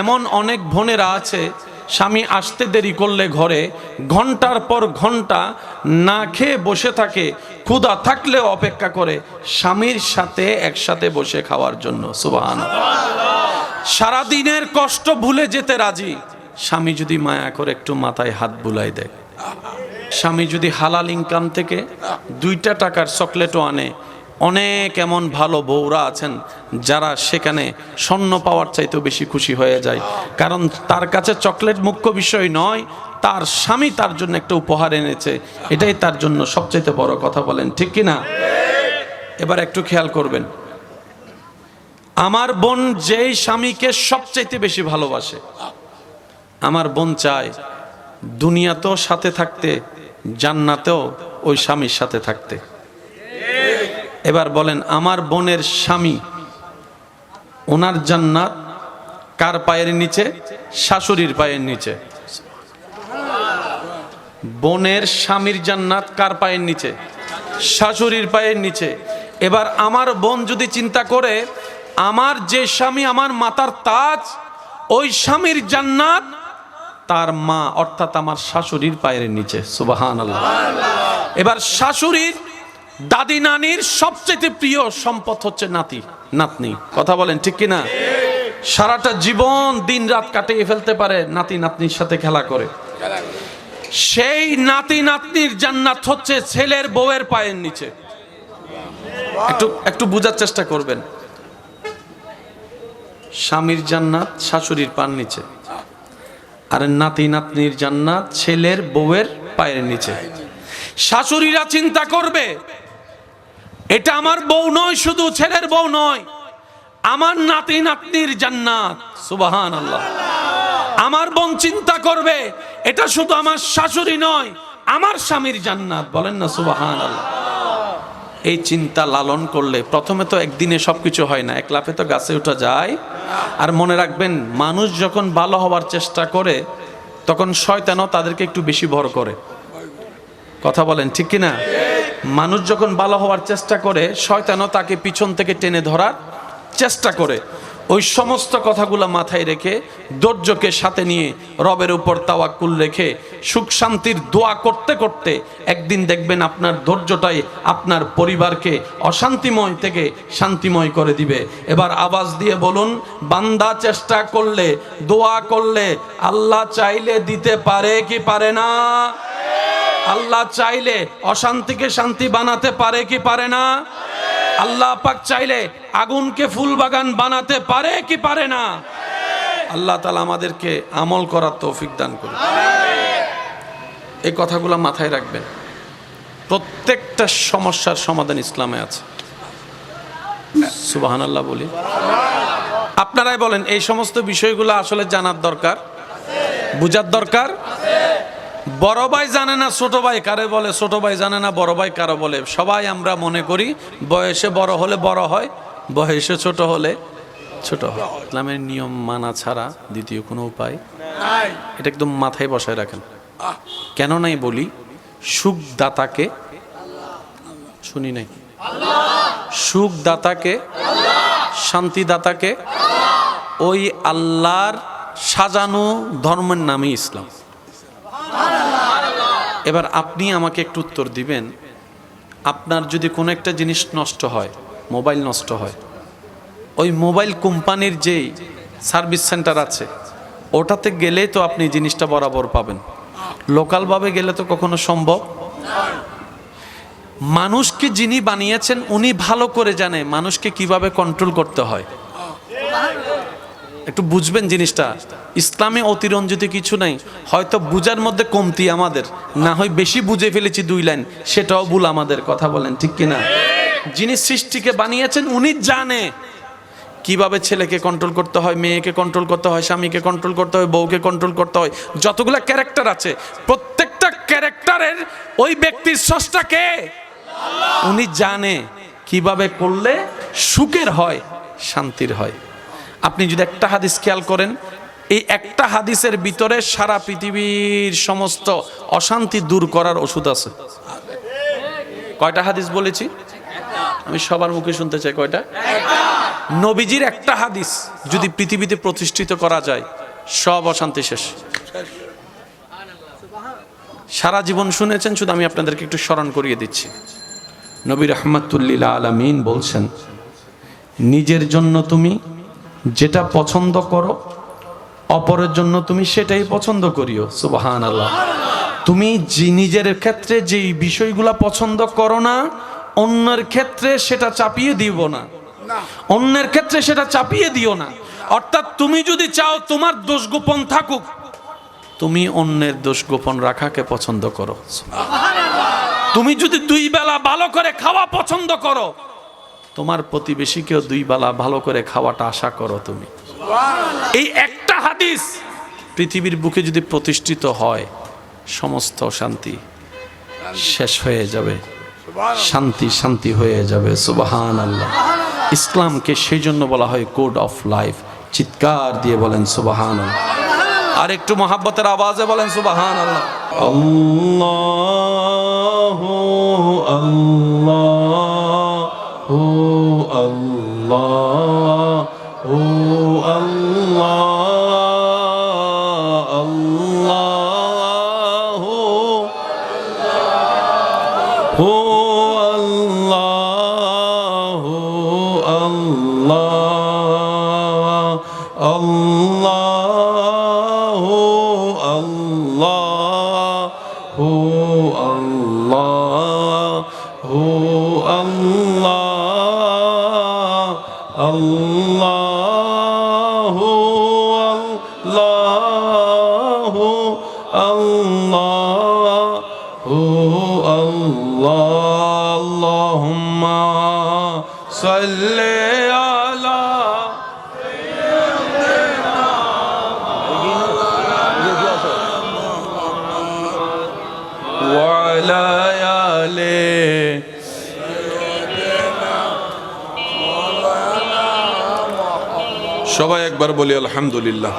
এমন অনেক বোনেরা আছে, স্বামী আসতে দেরি করলে ঘরে, ঘণ্টার পর ঘণ্টা না খেয়ে বসে থাকে, ক্ষুধা থাকলেও অপেক্ষা করে স্বামীর সাথে একসাথে বসে খাওয়ার জন্য সুবাহান সারাদিনের কষ্ট ভুলে যেতে রাজি। স্বামী যদি মায়া করে একটু মাথায় হাত বুলাই দেয়। স্বামী যদি হালাল ইনকাম থেকে দুইটা টাকার চকলেটও আনে অনেক এমন ভালো বউরা আছেন যারা সেখানে স্বর্ণ পাওয়ার চাইতেও বেশি খুশি হয়ে যায়। কারণ তার কাছে চকলেট মুখ্য বিষয় নয়, তার স্বামী তার জন্য একটা উপহার এনেছে। এটাই তার জন্য সবচাইতে বড় কথা বলেন, ঠিক কি না? এবার একটু খেয়াল করবেন। আমার বোন যেই স্বামীকে সবচাইতে বেশি ভালোবাসে, আমার বোন চায় দুনিয়াতেও সাথে থাকতে, জান্নাতেও ওই স্বামীর সাথে থাকতে। এবার বলেন, আমার বোনের স্বামী, ওনার জান্নাত কার পায়ের নিচে? শাশুড়ির পায়ের নিচে। বোনের স্বামীর জান্নাত কার পায়ের নিচে? শাশুড়ির পায়ের নিচে। এবার আমার বোন যদি চিন্তা করে, আমার যে স্বামী আমার মাতার তাজ, ওই স্বামীর জান্নাত তার মা, অর্থাৎ আমার শাশুড়ির পায়ের নিচে। সুবাহান আল্লাহ এবার শাশুড়ির দাদি নানির সবচেয়ে প্রিয় সম্পদ হচ্ছে নাতি, নাতনি। কথা বলেন, ঠিক কিনা? সারাটা জীবন দিন রাত কাটিয়ে ফেলতে পারে নাতি, নাতনির সাথে খেলা করে। সেই নাতি, নাতনির জান্নাত হচ্ছে ছেলের বউয়ের পায়ের নিচে। একটু একটু বোঝার চেষ্টা করবেন। স্বামীর জান্নাত, শাশুড়ির পান নিচে। আর নাতি, নাতনির জান্নাত ছেলের বউয়ের পায়ের নিচে। শাশুড়িরা চিন্তা করবে এটা আমার বউ নয়, শুধু ছেলের বউ নয়। আমার নাতি নাতনির জান্নাত সুবাহান আল্লাহ আমার বোন চিন্তা করবে, এটা শুধু আমার শাশুড়ি নয়, আমার স্বামীর জান্নাত, বলেন না সুবাহান আল্লাহ এই চিন্তা লালন করলে প্রথমে তো একদিনে সবকিছু হয় না, এক লাফে তো গাছে ওঠা যায়। আর মনে রাখবেন, মানুষ যখন ভালো হওয়ার চেষ্টা করে, তখন শয়তানও তাদেরকে একটু বেশি ভর করে। কথা বলেন, ঠিক কি না মানুষ যখন ভালো হওয়ার চেষ্টা করে, শয়তানও তাকে পিছন থেকে টেনে ধরার চেষ্টা করে। ওই সমস্ত কথাগুলো মাথায় রেখে, ধৈর্যকে সাথে নিয়ে রবের উপর তাওয়াক্কুল রেখে, সুখ শান্তির দোয়া করতে করতে একদিন দেখবেন আপনার ধৈর্যটাই আপনার পরিবারকে অশান্তিময় থেকে শান্তিময় করে দিবে। এবার আওয়াজ দিয়ে বলুন, বান্দা চেষ্টা করলে, দোয়া করলে আল্লাহ চাইলে দিতে পারে কি পারে না? আল্লাহ চাইলে অশান্তিকে শান্তি বানাতে পারে কি পারে না? আল্লাহ পাক চাইলে আগুনকে ফুল বাগান বানাতে পারে কি পারে না? আল্লাহ তালা আমাদেরকে আমল করার তৌফিক দান করুন। এই কথাগুলো মাথায় রাখবেন। প্রত্যেকটা সমস্যার সমাধান ইসলামে আছে। সুবাহান আল্লাহ বলি। আপনারাই বলেন, এই সমস্ত বিষয়গুলো আসলে জানার দরকার? বুঝার দরকার? বড় ভাই জানে না ছোট ভাই কারে বলে? ছোট ভাই জানে না বড় ভাই কারও বলে? সবাই আমরা মনে করি বয়সে বড় হলে বড় হয় বয়সে ছোট হলে ছোট হয়। ইসলামের নিয়ম মানা ছাড়া দ্বিতীয় কোনো উপায় এটা একদম মাথায় বসায় রাখেন। কেন নাই বলি? সুখদাতাকে শুনি নাই। সুখদাতাকে শান্তিদাতাকে ওই আল্লাহর সাজানো ধর্মের নামই ইসলাম। এবার আপনি আমাকে একটু উত্তর দিবেন। আপনার যদি কোনো একটা জিনিস নষ্ট হয়, মোবাইল নষ্ট হয়, ওই মোবাইল কোম্পানির যেই সার্ভিস সেন্টার আছে, ওটাতে গেলেই তো আপনি জিনিসটা বরাবর পাবেন। লোকালভাবে গেলে তো কখনো সম্ভব? মানুষকে যিনি বানিয়েছেন, উনি ভালো করে জানে মানুষকে কীভাবে কন্ট্রোল করতে হয়। একটু বুঝবেন জিনিসটা। ইসলামে অতিরঞ্জিত কিছু নাই। হয়তো বুঝার মধ্যে কমতি আমাদের। না হয় বেশি বুঝে ফেলেছি দুই লাইন, সেটাও ভুল আমাদের কথা বলেন, ঠিক কিনা? যিনি সৃষ্টিকে বানিয়েছেন, উনি জানে কীভাবে ছেলেকে কন্ট্রোল করতে হয়, মেয়েকে কন্ট্রোল করতে হয়, স্বামীকে কন্ট্রোল করতে হয়, বউকে কন্ট্রোল করতে হয়। যতগুলো ক্যারেক্টার আছে, প্রত্যেকটা ক্যারেক্টারের ওই ব্যক্তির স্রষ্টা কে? উনি জানে কীভাবে করলে সুখের হয়, শান্তির হয়। আপনি যদি একটা হাদিস খেয়াল করেন, এই একটা হাদিসের ভিতরে সারা পৃথিবীর সমস্ত অশান্তি দূর করার ওষুধ আছে। কয়টা হাদিস বলেছি? আমি সবার মুখে শুনতে চাই, কয়টা? নবীজির একটা হাদিস যদি পৃথিবীতে প্রতিষ্ঠিত করা যায়, সব অশান্তি শেষ। সারা জীবন শুনেছেন, শুধু আমি আপনাদেরকে একটু স্মরণ করিয়ে দিচ্ছি। নবী রহমাতুল্লিল আলমিন বলছেন, নিজের জন্য তুমি যেটা পছন্দ করো অপরের জন্য তুমি সেটাই পছন্দ করিও সুবাহান আল্লাহ তুমি যে নিজের ক্ষেত্রে যেই বিষয়গুলা পছন্দ করো না অন্যের ক্ষেত্রে সেটা চাপিয়ে দিব না। অন্যের ক্ষেত্রে সেটা চাপিয়ে দিও না। অর্থাৎ তুমি যদি চাও তোমার দোষ গোপন থাকুক তুমি অন্যের দোষ গোপন রাখাকে পছন্দ করো তুমি যদি দুই বেলা ভালো করে খাওয়া পছন্দ করো তোমার প্রতিবেশীকেও দুই বেলা ভালো করে খাওয়াটা আশা করো তুমি। এই একটা হাদিস পৃথিবীর বুকে যদি প্রতিষ্ঠিত হয়, সমস্ত শান্তি শেষ হয়ে যাবে। শান্তি শান্তি হয়ে যাবে। সুবাহান আল্লাহ ইসলামকে সেই জন্য বলা হয় কোড অফ লাইফ। চিৎকার দিয়ে বলেন সুবাহান আর একটু মহাব্বতের আওয়াজে বলেন সুবাহান আল্লাহ আল্লাহ আল্লাহ আল্লাহ আল্লাহ আল্লাহ আল্লাহ আল্লাহুম্মা সাল্লি একবার বলি আলহামদুলিল্লাহ।